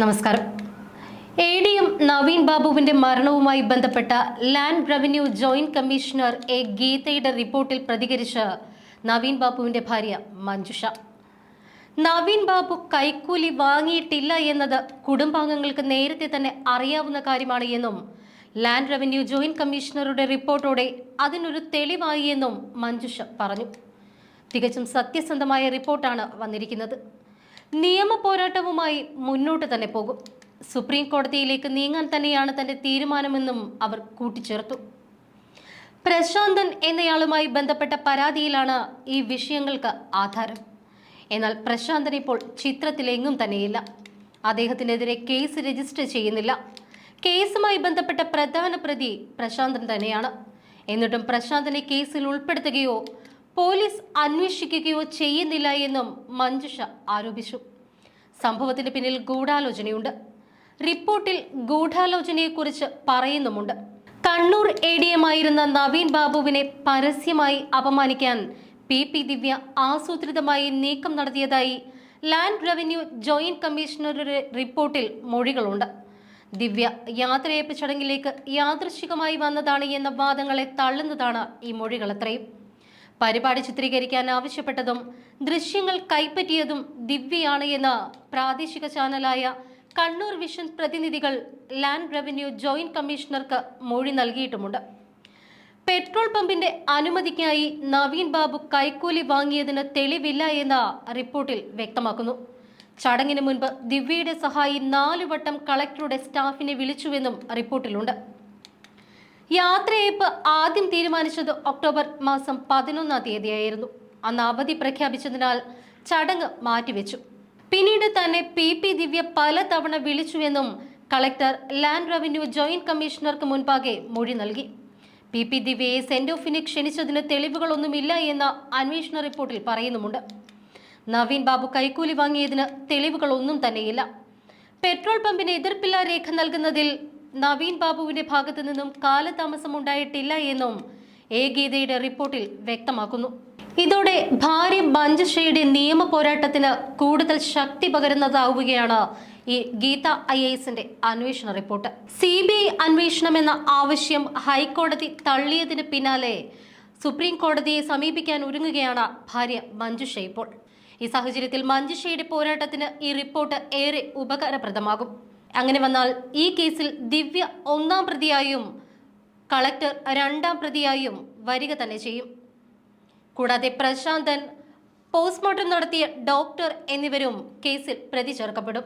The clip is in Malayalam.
നമസ്കാരം. എ ഡി എം നവീൻ ബാബുവിന്റെ മരണവുമായി ബന്ധപ്പെട്ട land revenue joint commissioner A ഗീതയുടെ റിപ്പോർട്ടിൽ പ്രതികരിച്ച് നവീൻ ബാബുവിന്റെ ഭാര്യ മഞ്ജുഷ. നവീൻ ബാബു കൈക്കൂലി വാങ്ങിയിട്ടില്ല എന്നത് കുടുംബാംഗങ്ങൾക്ക് നേരത്തെ തന്നെ അറിയാവുന്ന കാര്യമാണ് എന്നും ലാൻഡ് റവന്യൂ ജോയിന്റ് കമ്മീഷണറുടെ റിപ്പോർട്ടോടെ അതിനൊരു തെളിവായി എന്നും മഞ്ജുഷ പറഞ്ഞു. തികച്ചും സത്യസന്ധമായ റിപ്പോർട്ടാണ് വന്നിരിക്കുന്നത്. നിയമ പോരാട്ടവുമായി മുന്നോട്ട് തന്നെ പോകും. സുപ്രീം കോടതിയിലേക്ക് നീങ്ങാൻ തന്നെയാണ് തന്റെ തീരുമാനമെന്നും അവർ കൂട്ടിച്ചേർത്തു. പ്രശാന്തൻ എന്നയാളുമായി ബന്ധപ്പെട്ട പരാതിയിലാണ് ഈ വിഷയങ്ങൾക്ക് ആധാരം. എന്നാൽ പ്രശാന്തൻ ഇപ്പോൾ ചിത്രത്തിലെങ്ങും തന്നെയില്ല. അദ്ദേഹത്തിനെതിരെ കേസ് രജിസ്റ്റർ ചെയ്യുന്നില്ല. കേസുമായി ബന്ധപ്പെട്ട പ്രധാന പ്രതി പ്രശാന്തൻ തന്നെയാണ്. എന്നിട്ടും പ്രശാന്തനെ കേസിൽ ഉൾപ്പെടുത്തുകയോ പോലീസ് അന്വേഷിക്കുകയോ ചെയ്യുന്നില്ല എന്നും മഞ്ജുഷ ആരോപിച്ചു. സംഭവത്തിന് പിന്നിൽ ഗൂഢാലോചനയുണ്ട്. റിപ്പോർട്ടിൽ ഗൂഢാലോചനയെക്കുറിച്ച് പറയുന്നുമുണ്ട്. കണ്ണൂർ എ ഡി എം ആയിരുന്ന നവീൻ ബാബുവിനെ പരസ്യമായി അപമാനിക്കാൻ പി പി ദിവ്യ ആസൂത്രിതമായി നീക്കം നടത്തിയതായി ലാൻഡ് റവന്യൂ ജോയിന്റ് കമ്മീഷണറുടെ റിപ്പോർട്ടിൽ മൊഴികളുണ്ട്. ദിവ്യ യാത്രയപ്പ് ചടങ്ങിലേക്ക് യാദൃശികമായി വന്നതാണ് എന്ന വാദങ്ങളെ തള്ളുന്നതാണ് ഈ മൊഴികളത്രയും. പരിപാടി ചിത്രീകരിക്കാൻ ആവശ്യപ്പെട്ടതും ദൃശ്യങ്ങൾ കൈപ്പറ്റിയതും ദിവ്യയാണ് എന്ന് പ്രാദേശിക ചാനലായ കണ്ണൂർ വിഷൻ പ്രതിനിധികൾ ലാൻഡ് റവന്യൂ ജോയിന്റ് കമ്മീഷണർക്ക് മൊഴി നൽകിയിട്ടുമുണ്ട്. പെട്രോൾ പമ്പിന്റെ അനുമതിക്കായി നവീൻ ബാബു കൈക്കൂലി വാങ്ങിയതിന് തെളിവില്ല എന്ന റിപ്പോർട്ടിൽ വ്യക്തമാക്കുന്നു. ചടങ്ങിന് മുൻപ് ദിവ്യയുടെ സഹായി നാലുവട്ടം കളക്ടറുടെ സ്റ്റാഫിനെ വിളിച്ചുവെന്നും റിപ്പോർട്ടിലുണ്ട്. യാത്രയയപ്പ് ആദ്യം തീരുമാനിച്ചത് ഒക്ടോബർ മാസം പതിനൊന്നാം തീയതിയായിരുന്നു. അന്ന് അവധി പ്രഖ്യാപിച്ചതിനാൽ ചടങ്ങ് മാറ്റിവെച്ചു. പിന്നീട് തന്നെ പി പി ദിവ്യ പലതവണ വിളിച്ചുവെന്നും കളക്ടർ ലാൻഡ് റവന്യൂ ജോയിന്റ് കമ്മീഷണർക്ക് മുൻപാകെ മൊഴി നൽകി. പി പി ദിവ്യയെ സെന്റ് ഓഫിന് ക്ഷണിച്ചതിന് തെളിവുകളൊന്നുമില്ല എന്ന അന്വേഷണ റിപ്പോർട്ടിൽ പറയുന്നുമുണ്ട്. നവീൻ ബാബു കൈക്കൂലി വാങ്ങിയതിന് തെളിവുകളൊന്നും തന്നെയില്ല. പെട്രോൾ പമ്പിന് എതിർപ്പില്ലാ രേഖ നൽകുന്നതിൽ നവീൻ ബാബുവിന്റെ ഭാഗത്തു നിന്നും കാലതാമസം ഉണ്ടായിട്ടില്ല എന്നും എ ഗീതയുടെ റിപ്പോർട്ടിൽ വ്യക്തമാക്കുന്നു. ഇതോടെ ഭാര്യ മഞ്ജുഷയുടെ നിയമ പോരാട്ടത്തിന് കൂടുതൽ ശക്തി പകരുന്നതാവുകയാണ് ഈ ഗീത ഐ എസിന്റെ അന്വേഷണ റിപ്പോർട്ട്. സി ബി ഐ അന്വേഷണം എന്ന ആവശ്യം ഹൈക്കോടതി തള്ളിയതിന് പിന്നാലെ സുപ്രീം കോടതിയെ സമീപിക്കാൻ ഒരുങ്ങുകയാണ് ഭാര്യ മഞ്ജുഷ ഇപ്പോൾ. ഈ സാഹചര്യത്തിൽ മഞ്ജുഷയുടെ പോരാട്ടത്തിന് ഈ റിപ്പോർട്ട് ഏറെ ഉപകാരപ്രദമാകും. അങ്ങനെ വന്നാൽ ഈ കേസിൽ ദിവ്യ ഒന്നാം പ്രതിയായും കളക്ടർ രണ്ടാം പ്രതിയായും വരിക തന്നെ ചെയ്യും. കൂടാതെ പ്രശാന്തൻ പോസ്റ്റ്മോർട്ടം നടത്തിയ ഡോക്ടർ എന്നിവരും കേസിൽ പ്രതി ചേർക്കപ്പെടും.